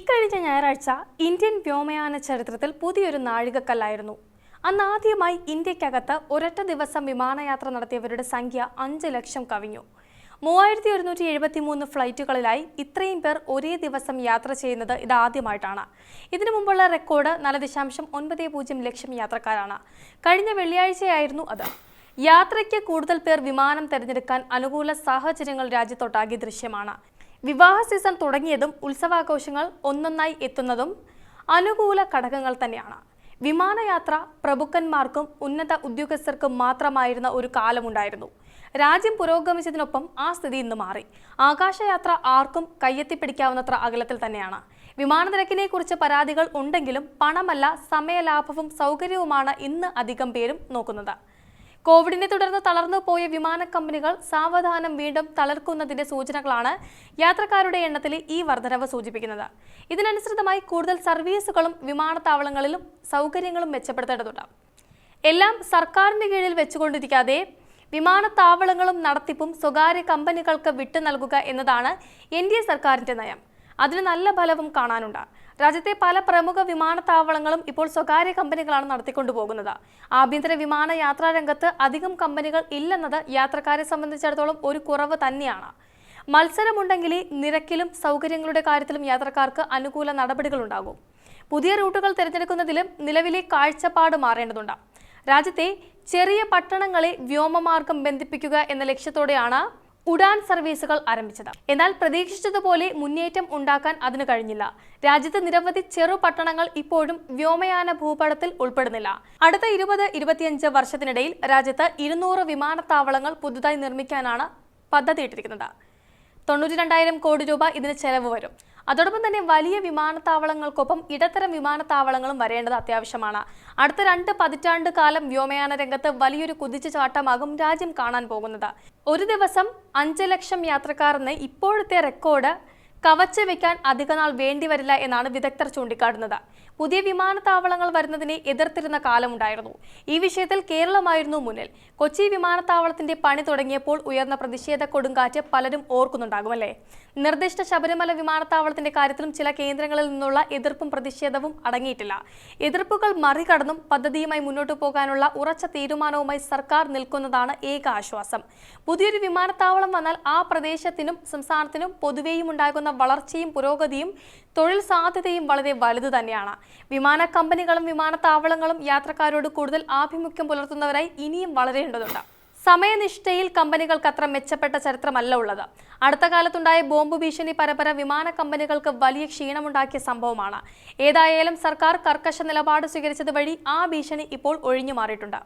ഇക്കഴിഞ്ഞ ഞായറാഴ്ച ഇന്ത്യൻ വ്യോമയാന ചരിത്രത്തിൽ പുതിയൊരു നാഴികക്കല്ലായിരുന്നു. അന്ന് ആദ്യമായി ഇന്ത്യക്കകത്ത് ഒരൊറ്റ ദിവസം വിമാനയാത്ര നടത്തിയവരുടെ സംഖ്യ അഞ്ച് ലക്ഷം കവിഞ്ഞു. മൂവായിരത്തി ഒരുന്നൂറ്റി എഴുപത്തി മൂന്ന് ഫ്ലൈറ്റുകളിലായി ഇത്രയും പേർ ഒരേ ദിവസം യാത്ര ചെയ്യുന്നത് ഇതാദ്യമായിട്ടാണ്. ഇതിനു മുമ്പുള്ള റെക്കോർഡ് നാല് ദശാംശം ഒൻപത് പൂജ്യം ലക്ഷം യാത്രക്കാരാണ്. കഴിഞ്ഞ വെള്ളിയാഴ്ചയായിരുന്നു അത്. യാത്രയ്ക്ക് കൂടുതൽ പേർ വിമാനം തിരഞ്ഞെടുക്കാൻ അനുകൂല സാഹചര്യങ്ങൾ രാജ്യത്തൊട്ടാകെ ദൃശ്യമാണ്. വിവാഹ സീസൺ തുടങ്ങിയതും ഉത്സവാഘോഷങ്ങൾ ഒന്നൊന്നായി എത്തുന്നതും അനുകൂല ഘടകങ്ങൾ തന്നെയാണ്. വിമാനയാത്ര പ്രഭുക്കന്മാർക്കും ഉന്നത ഉദ്യോഗസ്ഥർക്കും മാത്രമായിരുന്ന ഒരു കാലമുണ്ടായിരുന്നു. രാജ്യം പുരോഗമിച്ചതിനൊപ്പം ആ സ്ഥിതി ഇന്ന് മാറി. ആകാശയാത്ര ആർക്കും കയ്യെത്തിപ്പിടിക്കാവുന്നത്ര അകലത്തിൽ തന്നെയാണ്. വിമാന നിരക്കിനെ കുറിച്ച് പരാതികൾ ഉണ്ടെങ്കിലും പണമല്ല സമയലാഭവും സൗകര്യവുമാണ് ഇന്ന് അധികം പേരും നോക്കുന്നത്. കോവിഡിനെ തുടർന്ന് തളർന്നു പോയ വിമാന കമ്പനികൾ സാവധാനം വീണ്ടും തളർക്കുന്നതിന്റെ സൂചനകളാണ് യാത്രക്കാരുടെ എണ്ണത്തിലെ ഈ വർധനവ് സൂചിപ്പിക്കുന്നത്. ഇതിനനുസൃതമായി കൂടുതൽ സർവീസുകളും വിമാനത്താവളങ്ങളിലും സൗകര്യങ്ങളും മെച്ചപ്പെടുത്തേണ്ടതുണ്ട്. എല്ലാം സർക്കാരിന്റെ കീഴിൽ വെച്ചുകൊണ്ടിരിക്കാതെ വിമാനത്താവളങ്ങളും നടത്തിപ്പും സ്വകാര്യ കമ്പനികൾക്ക് വിട്ടു നൽകുക എന്നതാണ് എൻ ഡി എ സർക്കാരിന്റെ നയം. അതിന് നല്ല ഫലവും കാണാനുണ്ട്. രാജ്യത്തെ പല പ്രമുഖ വിമാനത്താവളങ്ങളും ഇപ്പോൾ സ്വകാര്യ കമ്പനികളാണ് നടത്തിക്കൊണ്ടുപോകുന്നത്. ആഭ്യന്തര വിമാന യാത്രാ രംഗത്ത് അധികം കമ്പനികൾ ഇല്ലെന്നത് യാത്രക്കാരെ സംബന്ധിച്ചിടത്തോളം ഒരു കുറവ് തന്നെയാണ്. മത്സരമുണ്ടെങ്കിലേ നിരക്കിലും സൗകര്യങ്ങളുടെ കാര്യത്തിലും യാത്രക്കാർക്ക് അനുകൂല നടപടികളുണ്ടാകും. പുതിയ റൂട്ടുകൾ തിരഞ്ഞെടുക്കുന്നതിലും നിലവിലെ കാഴ്ചപ്പാട് മാറേണ്ടതുണ്ട്. രാജ്യത്തെ ചെറിയ പട്ടണങ്ങളെ വ്യോമമാർഗം ബന്ധിപ്പിക്കുക എന്ന ലക്ഷ്യത്തോടെയാണ് ഉഡാൻ സർവീസുകൾ ആരംഭിച്ചത്. എന്നാൽ പ്രതീക്ഷിച്ചതുപോലെ മുന്നേറ്റം ഉണ്ടാക്കാൻ അതിന് കഴിഞ്ഞില്ല. രാജ്യത്ത് നിരവധി ചെറു പട്ടണങ്ങൾ ഇപ്പോഴും വ്യോമയാന ഭൂപടത്തിൽ ഉൾപ്പെടുന്നില്ല. അടുത്ത ഇരുപത് ഇരുപത്തിയഞ്ച് വർഷത്തിനിടയിൽ രാജ്യത്ത് ഇരുന്നൂറ് വിമാനത്താവളങ്ങൾ പുതുതായി നിർമ്മിക്കാനാണ് പദ്ധതിയിട്ടിരിക്കുന്നത്. തൊണ്ണൂറ്റി രണ്ടായിരം കോടി രൂപ ഇതിന് ചെലവ് വരും. അതോടൊപ്പം തന്നെ വലിയ വിമാനത്താവളങ്ങൾക്കൊപ്പം ഇടത്തരം വിമാനത്താവളങ്ങളും വരേണ്ടത് അത്യാവശ്യമാണ്. അടുത്ത രണ്ട് പതിറ്റാണ്ട് കാലം വ്യോമയാന രംഗത്ത് വലിയൊരു കുതിച്ചുചാട്ടമാകും രാജ്യം കാണാൻ പോകുന്നത്. ഒരു ദിവസം അഞ്ച് ലക്ഷം യാത്രക്കാർ ഇപ്പോഴത്തെ റെക്കോർഡ് കവച്ചു വെക്കാൻ അധികനാൾ വേണ്ടിവരില്ല എന്നാണ് വിദഗ്ധർ ചൂണ്ടിക്കാട്ടുന്നത്. പുതിയ വിമാനത്താവളങ്ങൾ വരുന്നതിനെ എതിർത്തിരുന്ന കാലമുണ്ടായിരുന്നു. ഈ വിഷയത്തിൽ കേരളമായിരുന്നു മുന്നിൽ. കൊച്ചി വിമാനത്താവളത്തിന്റെ പണി തുടങ്ങിയപ്പോൾ ഉയർന്ന പ്രതിഷേധ കൊടുങ്കാറ്റ് പലരും ഓർക്കുന്നുണ്ടാകുമല്ലേ? നിർദ്ദിഷ്ട ശബരിമല വിമാനത്താവളത്തിന്റെ കാര്യത്തിലും ചില കേന്ദ്രങ്ങളിൽ നിന്നുള്ള എതിർപ്പും പ്രതിഷേധവും അടങ്ങിയിട്ടില്ല. എതിർപ്പുകൾ മറികടന്നും പദ്ധതിയുമായി മുന്നോട്ടു പോകാനുള്ള ഉറച്ച തീരുമാനവുമായി സർക്കാർ നിൽക്കുന്നതാണ് ഏക ആശ്വാസം. പുതിയൊരു വിമാനത്താവളം വന്നാൽ ആ പ്രദേശത്തിനും സംസ്ഥാനത്തിനും പൊതുവേയും ഉണ്ടാകുന്ന വളർച്ചയും പുരോഗതിയും തൊഴിൽ സാധ്യതയും വളരെ വലുത് തന്നെയാണ്. വിമാന കമ്പനികളും വിമാനത്താവളങ്ങളും യാത്രക്കാരോട് കൂടുതൽ ആഭിമുഖ്യം പുലർത്തുന്നവരായി ഇനിയും വളരേണ്ടതുണ്ട്. സമയനിഷ്ഠയിൽ കമ്പനികൾക്ക് അത്ര മെച്ചപ്പെട്ട ചരിത്രമല്ല ഉള്ളത്. അടുത്ത കാലത്തുണ്ടായ ബോംബ് ഭീഷണി പരമ്പര വിമാന കമ്പനികൾക്ക് വലിയ ക്ഷീണമുണ്ടാക്കിയ സംഭവമാണ്. ഏതായാലും സർക്കാർ കർക്കശ നിലപാട് സ്വീകരിച്ചത് വഴി ആ ഭീഷണി ഇപ്പോൾ ഒഴിഞ്ഞു മാറിയിട്ടുണ്ട്.